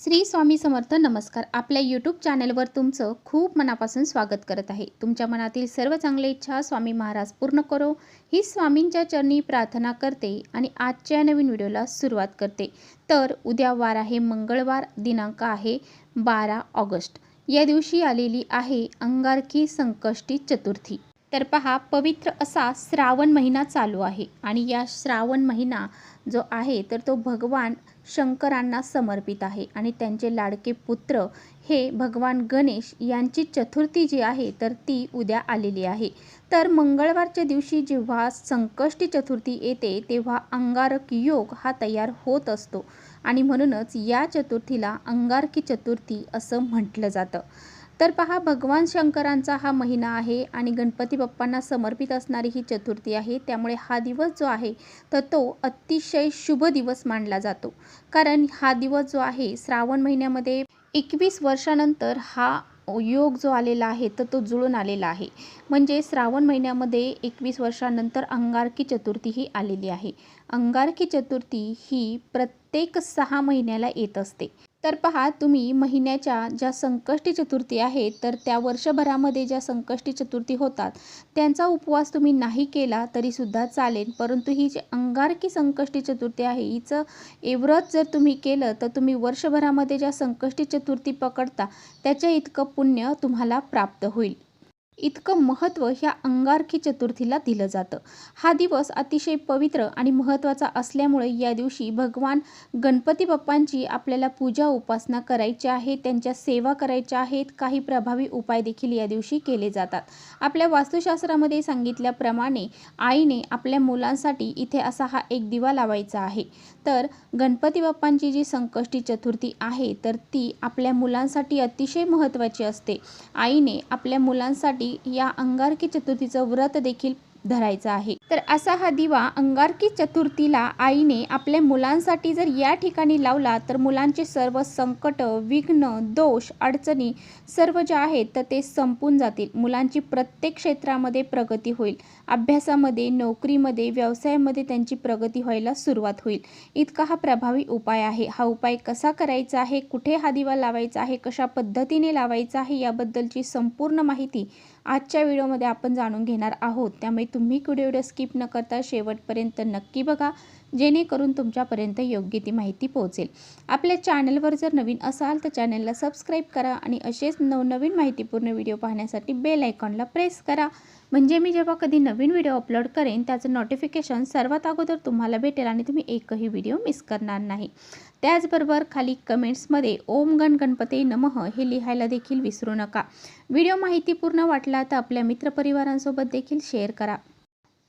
श्री स्वामी समर्थ नमस्कार. आपल्या यूट्यूब चॅनलवर तुमचं खूप मनापासून स्वागत करत आहे. तुमच्या मनातील सर्व चांगल्या इच्छा स्वामी महाराज पूर्ण करो. ही स्वामींच्या चरणी प्रार्थना करते आणि आजच्या नवीन व्हिडिओला सुरुवात करते. तर उद्या वार आहे मंगळवार दिनांक आहे बारा ऑगस्ट. या दिवशी आलेली आहे अंगारकी संकष्टी चतुर्थी. तर पहा पवित्र असा श्रावण महिना चालू आहे. आणि या श्रावण महिना जो आहे तर तो भगवान शंकरांना समर्पित आहे. आणि त्यांचे लाडके पुत्र हे भगवान गणेश यांची चतुर्थी जी आहे तर ती उद्या आलेली आहे. तर मंगळवारच्या दिवशी जेव्हा संकष्टी चतुर्थी येते तेव्हा अंगारक योग हा तयार होत असतो. आणि म्हणूनच या चतुर्थीला अंगारकी चतुर्थी असं म्हटलं जातं. तर पहा भगवान शंकरांचा हा महिना आहे आणि गणपती बाप्पांना समर्पित असणारी ही चतुर्थी आहे. त्यामुळे हा दिवस जो आहे तर तो अतिशय शुभ दिवस मानला जातो. कारण हा दिवस जो आहे श्रावण महिन्यामध्ये एकवीस वर्षानंतर हा योग जो आलेला आहे तर तो जुळून आलेला आहे. म्हणजे श्रावण महिन्यामध्ये एकवीस वर्षानंतर अंगारकी चतुर्थी ही आलेली आहे. अंगारकी चतुर्थी ही प्रत्येक सहा महिन्याला येत असते. तर पहा तुम्ही महिन्याच्या ज्या संकष्टी चतुर्थी आहेत तर त्या वर्षभरामध्ये ज्या संकष्टी चतुर्थी होतात त्यांचा उपवास तुम्ही नाही केला तरीसुद्धा चालेल. परंतु ही जी अंगारकी संकष्टी चतुर्थी आहे हिचं एवढंच जर तुम्ही केलं तर तुम्ही वर्षभरामध्ये ज्या संकष्टी चतुर्थी पकडता त्याच्या इतकं पुण्य तुम्हाला प्राप्त होईल. इतकं महत्त्व ह्या अंगारकी चतुर्थीला दिलं जातं. हा दिवस अतिशय पवित्र आणि महत्त्वाचा असल्यामुळे या दिवशी भगवान गणपती बाप्पांची आपल्याला पूजा उपासना करायची आहे त्यांच्या सेवा करायच्या आहेत काही प्रभावी उपाय देखील या दिवशी केले जातात. आपल्या वास्तुशास्त्रामध्ये सांगितल्याप्रमाणे आईने आपल्या मुलांसाठी इथे असा हा एक दिवा लावायचा आहे. तर गणपती बाप्पांची जी संकष्टी चतुर्थी आहे तर ती आपल्या मुलांसाठी अतिशय महत्त्वाची असते. आईने आपल्या मुलांसाठी या अंगारकी चतुर्थीचं व्रत देखील धरायचं आहे. तर असा हा दिवा अंगारकी चतुर्थीला आईने आपल्या मुलांसाठी जर या ठिकाणी लावला तर मुलांचे सर्व संकट विघ्न दोष अडचणी सर्व ज्या आहेत तर ते संपून जातील. मुलांची प्रत्येक क्षेत्रामध्ये प्रगती होईल. अभ्यासामध्ये नोकरीमध्ये व्यवसायामध्ये त्यांची प्रगती व्हायला सुरुवात होईल. इतका हा प्रभावी उपाय आहे. हा उपाय कसा करायचा आहे? कुठे हा दिवा लावायचा आहे? कशा पद्धतीने लावायचा आहे? याबद्दलची संपूर्ण माहिती आजच्या व्हिडिओमध्ये आपण जाणून घेणार आहोत. त्यामुळे तुम्ही व्हिडिओ स्किप न करता शेवटपर्यंत नक्की बघा. जेणेकरून तुमच्यापर्यंत योग्य ती माहिती पोहोचेल. आपल्या चॅनलवर जर नवीन असाल तर चॅनलला सबस्क्राईब करा आणि असेच नवनवीन माहितीपूर्ण व्हिडिओ पाहण्यासाठी बेल आयकॉनला प्रेस करा. म्हणजे मी जेव्हा कधी नवीन व्हिडिओ अपलोड करेन त्याचं नोटिफिकेशन सर्वात अगोदर तुम्हाला भेटेल आणि तुम्ही एकही व्हिडिओ मिस करणार नाही. त्याचबरोबर खाली कमेंट्समध्ये ओम गण गणपती नमः हे लिहायला देखील विसरू नका. व्हिडिओ माहितीपूर्ण वाटला तर आपल्या मित्रपरिवारांसोबत देखील शेअर करा.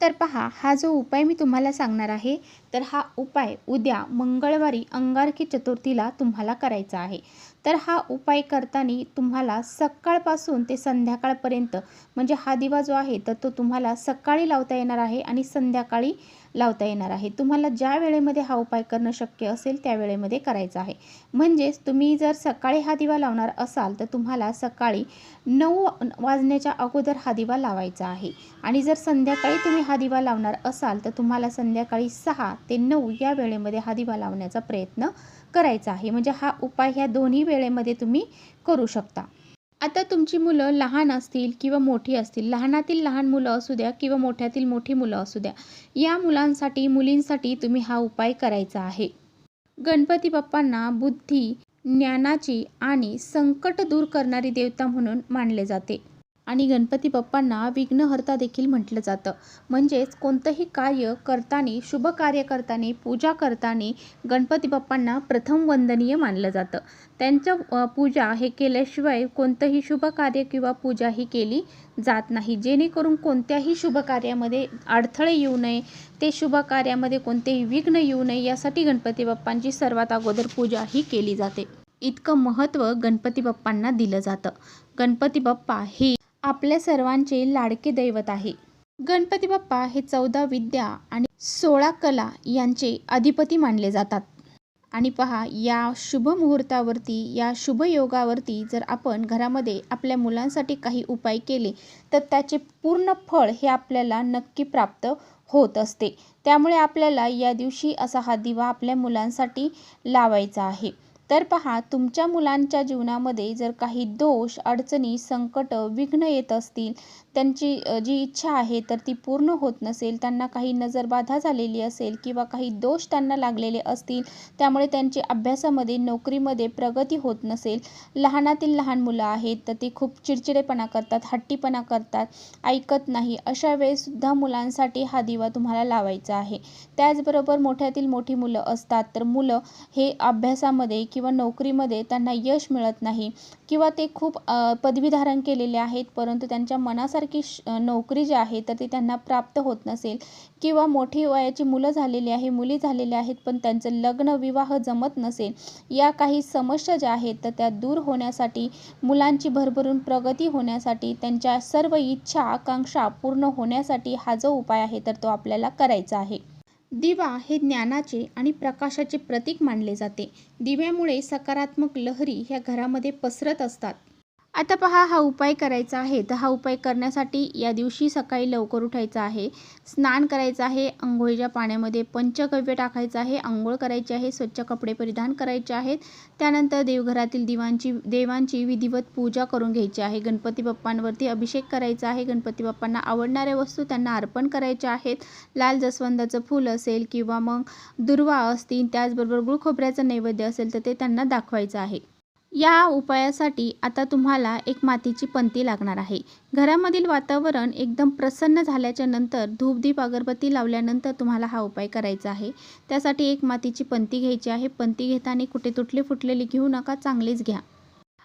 तर पहा हा जो उपाय मी तुम्हाला सांगणार आहे तर हा उपाय उद्या मंगळवारी अंगारकी चतुर्थीला तुम्हाला करायचा आहे. तर हा उपाय करताना तुम्हाला सकाळपासून ते संध्याकाळपर्यंत म्हणजे हा दिवा जो आहे तर तो तुम्हाला सकाळी लावता येणार आहे आणि संध्याकाळी लावता येणार आहे. तुम्हाला ज्या वेळेमध्ये हा उपाय करणं शक्य असेल त्या वेळेमध्ये करायचा आहे. म्हणजेच तुम्ही जर सकाळी हा दिवा लावणार असाल तर तुम्हाला सकाळी नऊ वाजण्याच्या अगोदर हा दिवा लावायचा आहे. आणि जर संध्याकाळी तुम्ही हा दिवा लावणार असाल तर तुम्हाला संध्याकाळी सहा ते नऊ या वेळेमध्ये हा दिवा लावण्याचा प्रयत्न करायचा आहे. म्हणजे हा उपाय ह्या दोन्ही वेळेमध्ये तुम्ही करू शकता. आता तुमची मुलं लहान असतील किंवा मोठी असतील लहानातील लहान मुलं असू द्या किंवा मोठ्यातील मोठी मुलं असू द्या या मुलांसाठी मुलींसाठी तुम्ही हा उपाय करायचा आहे. गणपती बाप्पांना बुद्धी ज्ञानाची आणि संकट दूर करणारी देवता म्हणून मानले जाते. आणि गणपती बाप्पांना विघ्नहर्ता देखील म्हटलं जातं. म्हणजेच कोणतंही कार्य करताना शुभ कार्य करताना पूजा करताना गणपती बाप्पांना प्रथम वंदनीय मानलं जातं. त्यांचं पूजा हे केल्याशिवाय कोणतंही शुभ कार्य किंवा पूजा ही केली जात नाही. जेणेकरून कोणत्याही शुभ कार्यामध्ये अडथळे येऊ नये ते शुभ कार्यामध्ये कोणतेही विघ्न येऊ नये यासाठी गणपती बाप्पांची सर्वात अगोदर पूजा ही केली जाते. इतकं महत्त्व गणपती बाप्पांना दिलं जातं. गणपती बाप्पा हे आपल्या सर्वांचे लाडके दैवत आहे. गणपती बाप्पा हे चौदा विद्या आणि सोळा कला यांचे अधिपती मानले जातात. आणि पहा या शुभ मुहूर्तावरती या शुभ योगावरती जर आपण घरामध्ये आपल्या मुलांसाठी काही उपाय केले तर त्याचे पूर्ण फळ हे आपल्याला नक्की प्राप्त होत असते. त्यामुळे आपल्याला या दिवशी असा हा दिवा आपल्या मुलांसाठी लावायचा आहे. तर पहा तुमच्या मुलांच्या जीवनामध्ये जर काही दोष अडचणी संकट विघ्न येत असतील त्यांची जी इच्छा आहे तर ती पूर्ण होत नसेल त्यांना काही नजरबाधा झालेली असेल किंवा काही दोष त्यांना लागलेले असतील त्यामुळे त्यांची अभ्यासामध्ये नोकरीमध्ये प्रगती होत नसेल. लहानातील लहान मुलं आहेत तर ते खूप चिडचिडेपणा करतात हट्टीपणा करतात ऐकत नाही. अशा वेळेसुद्धा मुलांसाठी हा दिवा तुम्हाला लावायचा आहे. त्याचबरोबर मोठ्यातील मोठी मुलं असतात तर मुलं हे अभ्यासामध्ये किंवा नोकरीमध्ये त्यांना यश मिळत नाही किंवा ते खूप पदवी धारण केलेले आहेत परंतु त्यांच्या मनासाठी श नोकरी जी आहे तर ती त्यांना प्राप्त होत नसेल. किंवा मोठी वयाची मुलं झालेली आहे मुली झालेल्या आहेत पण त्यांचं लग्न विवाह जमत नसेल या काही समस्या ज्या आहेत तर त्या दूर होण्यासाठी मुलांची भरभरून प्रगती होण्यासाठी त्यांच्या सर्व इच्छा आकांक्षा पूर्ण होण्यासाठी हा जो उपाय आहे तर तो आपल्याला करायचा आहे. दिवा हे ज्ञानाचे आणि प्रकाशाचे प्रतीक मानले जाते. दिव्यामुळे सकारात्मक लहरी ह्या घरामध्ये पसरत असतात. आता पहा हा उपाय करायचा आहे. तर हा उपाय करण्यासाठी या दिवशी सकाळी लवकर उठायचं आहे. स्नान करायचं आहे आंघोळीच्या पाण्यामध्ये पंचगव्य टाकायचं आहे आंघोळ करायची आहे स्वच्छ कपडे परिधान करायचे आहेत. त्यानंतर देवघरातील दिवांची देवांची विधिवत पूजा करून घ्यायची आहे. गणपती बाप्पांवरती अभिषेक करायचा आहे. गणपती बाप्पांना आवडणाऱ्या वस्तू त्यांना अर्पण करायच्या आहेत. लाल जसवंदाचं फूल असेल किंवा मग दुर्वा असतील त्याचबरोबर गुळखोबऱ्याचं नैवेद्य असेल तर ते त्यांना दाखवायचं आहे. या उपायासाठी आता तुम्हाला एक मातीची पंती लागणार आहे. घरामधील वातावरण एकदम प्रसन्न झाल्याच्यानंतर धूपदीप अगरबत्ती लावल्यानंतर तुम्हाला हा उपाय करायचा आहे. त्यासाठी एक मातीची पंती घ्यायची आहे. पंती घेताना कुठे तुटली फुटलेली घेऊ नका चांगलीच घ्या.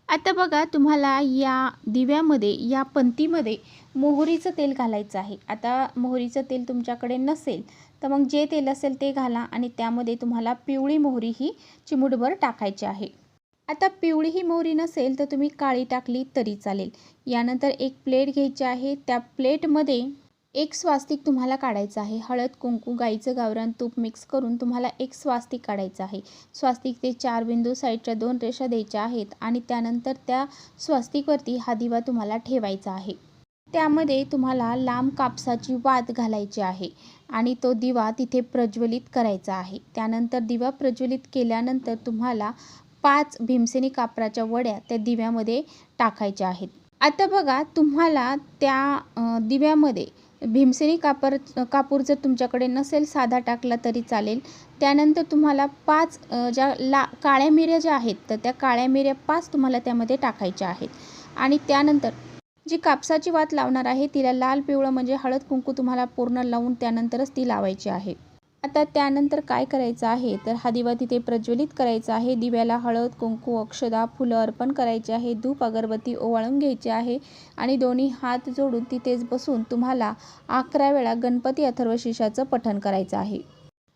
आता बघा तुम्हाला या दिव्यामध्ये या पंतीमध्ये मोहरीचं तेल घालायचं आहे. आता मोहरीचं तेल तुमच्याकडे नसेल तर मग जे तेल असेल ते घाला आणि त्यामध्ये तुम्हाला पिवळी मोहरी ही चिमूटभर टाकायची आहे. आता पिवळी ही मोहरी नसेल तर तुम्ही काळी टाकली तरी चालेल. यानंतर एक प्लेट घ्यायची आहे. त्या प्लेटमध्ये एक स्वास्तिक तुम्हाला काढायचं आहे. हळद कुंकू गाईचं गावरान तूप मिक्स करून तुम्हाला एक स्वास्तिक काढायचं आहे. स्वास्तिक ते चार बिंदू साईडच्या दोन रेषा द्यायच्या आहेत आणि त्यानंतर त्या स्वास्तिकवरती हा दिवा तुम्हाला ठेवायचा आहे. त्यामध्ये तुम्हाला लांब कापसाची वात घालायची आहे आणि तो दिवा तिथे प्रज्वलित करायचा आहे. त्यानंतर दिवा प्रज्वलित केल्यानंतर तुम्हाला पाच भीमसेनी कापराच्या वड्या त्या दिव्यामध्ये टाकायच्या आहेत. आता बघा तुम्हाला त्या दिव्यामध्ये भीमसेनी कापर कापूर जर तुमच्याकडे नसेल साधा टाकला तरी चालेल. त्यानंतर तुम्हाला पाच ज्या ला काळ्या मिऱ्या ज्या आहेत तर त्या काळ्या मिऱ्या पाच तुम्हाला त्यामध्ये टाकायच्या आहेत. आणि त्यानंतर जी कापसाची वात लावणार आहे तिला लाल पिवळं म्हणजे हळद कुंकू तुम्हाला पूर्ण लावून त्यानंतरच ती लावायची आहे. आता त्यानंतर काय करायचं आहे? तर हा दिवा तिथे प्रज्वलित करायचा आहे. दिव्याला हळद कुंकू अक्षदा फुलं अर्पण करायचे आहे. धूप अगरबत्ती ओवाळून घ्यायची आहे आणि दोन्ही हात जोडून तिथेच बसून तुम्हाला अकरा वेळा गणपती अथर्वशीर्षाचं पठण करायचं आहे.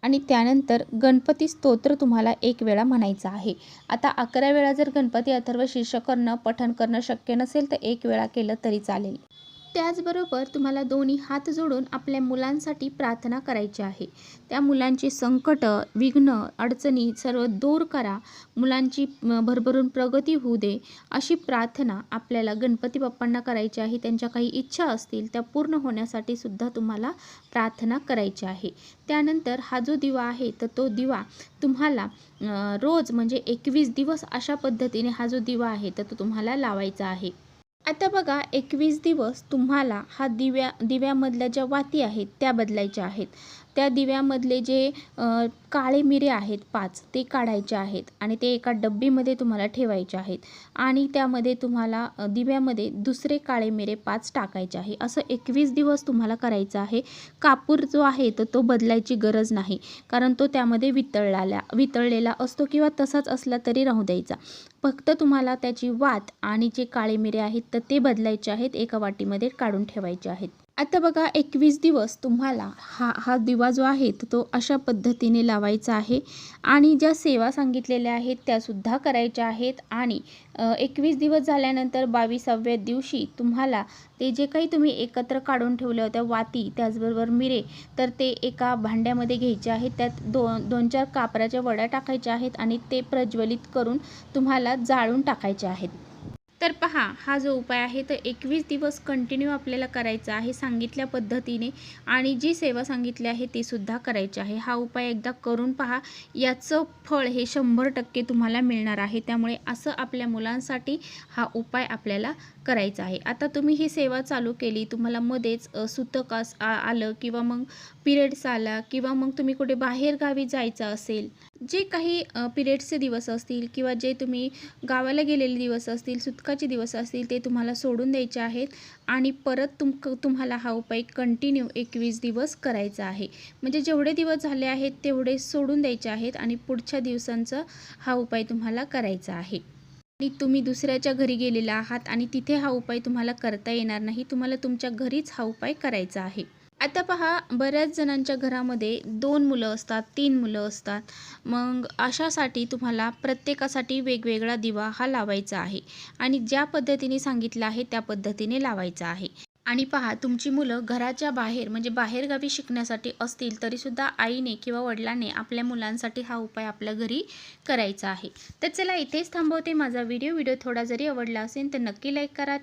आणि त्यानंतर गणपती स्तोत्र तुम्हाला एक वेळा म्हणायचं आहे. आता अकरा वेळा जर गणपती अथर्वशीर्ष करणं पठण करणं शक्य नसेल तर एक वेळा केलं तरी चालेल. त्याचबरोबर तुम्हाला दोन्ही हात जोडून आपल्या मुलांसाठी प्रार्थना करायची आहे. त्या मुलांची संकट विघ्न अडचणी सर्व दूर करा. मुलांची भरभरून प्रगती होऊ दे. अशी प्रार्थना आपल्याला गणपती बाप्पांना करायची आहे. त्यांच्या काही इच्छा असतील त्या पूर्ण होण्यासाठी सुद्धा तुम्हाला प्रार्थना करायची आहे. त्यानंतर हा जो दिवा आहे तर तो दिवा तुम्हाला रोज म्हणजे एकवीस दिवस अशा पद्धतीने हा जो दिवा आहे तर तो तुम्हाला लावायचा आहे. आता बघा एकवीस दिवस तुम्हाला हा दिव्या दिव्यामधल्या ज्या वाती आहेत त्या बदलायच्या आहेत. त्या दिव्यामधले जे काळे मिरे आहेत पाच ते काढायचे आहेत आणि ते एका डब्बीमध्ये तुम्हाला ठेवायचे आहेत आणि त्यामध्ये तुम्हाला दिव्यामध्ये दुसरे काळे मिरे पाच टाकायचे आहे. असं एकवीस दिवस तुम्हाला करायचं आहे. कापूर जो आहे तर तो बदलायची गरज नाही. कारण तो त्यामध्ये वितळलेला वितळलेला असतो किंवा तसाच असला तरी राहू द्यायचा. फक्त तुम्हाला त्याची वात आणि जे काळे मिरे आहेत तर ते बदलायचे आहेत एका वाटीमध्ये काढून ठेवायचे आहेत. आता बघा एकवीस दिवस तुम्हाला हा हा दिवा जो आहे तर तो अशा पद्धतीने लावायचा आहे. आणि ज्या सेवा सांगितलेल्या आहेत त्यासुद्धा करायच्या आहेत. आणि एकवीस दिवस झाल्यानंतर बावीसाव्या दिवशी तुम्हाला ते जे काही तुम्ही एकत्र काढून ठेवल्या होत्या वाती त्याचबरोबर मिरे तर ते एका भांड्यामध्ये घ्यायचे आहेत. त्यात दोन दोन चार कापराच्या वड्या टाकायच्या आहेत आणि ते प्रज्वलित करून तुम्हाला जाळून टाकायचे आहेत. तर पहा हा जो उपाय आहे तर एकवीस दिवस कंटिन्यू आपल्याला करायचा आहे सांगितल्या पद्धतीने आणि जी सेवा सांगितली आहे ती सुद्धा करायची आहे. हा उपाय एकदा करून पहा याचं फळ हे शंभर टक्के तुम्हाला मिळणार आहे. त्यामुळे असं आपल्या मुलांसाठी हा उपाय आपल्याला करायचा आहे. आता तुम्ही ही सेवा चालू केली तुम्हाला मध्येच सुतकास सुतक आ- आलं किंवा मग पिरियड्स आला किंवा मग तुम्ही कुठे बाहेरगावी जायचं असेल जे काही पिरियड्सचे दिवस असतील किंवा जे तुम्ही गावाला गेलेले दिवस असतील सुतकाचे दिवस असतील ते तुम्हाला सोडून द्यायचे आहेत आणि परत तुम तुम्हाला हा उपाय कंटिन्यू एकवीस दिवस करायचा आहे. म्हणजे जेवढे दिवस झाले आहेत तेवढे सोडून द्यायचे आहेत आणि पुढच्या दिवसांचा हा उपाय तुम्हाला करायचा आहे. आणि तुम्ही दुसऱ्याच्या घरी गेलेला आहात आणि तिथे हा उपाय तुम्हाला करता येणार नाही तुम्हाला तुमच्या घरीच हा उपाय करायचा आहे. आता पहा बऱ्याच जणांच्या घरामध्ये दोन मुलं असतात तीन मुलं असतात. मग अशासाठी तुम्हाला प्रत्येकासाठी वेगवेगळा दिवा हा लावायचा आहे आणि ज्या पद्धतीने सांगितलं आहे त्या पद्धतीने लावायचा आहे. आणि पहा तुमची मुलं घराच्या बाहेर म्हणजे बाहेरगावी शिकण्यासाठी असतील तरीसुद्धा आईने किंवा वडिलांनी आपल्या मुलांसाठी हा उपाय आपल्या घरी करायचा आहे. तर चला इथेच थांबवते माझा व्हिडिओ. व्हिडिओ थोडा जरी आवडला असेल तर नक्की लाईक करा.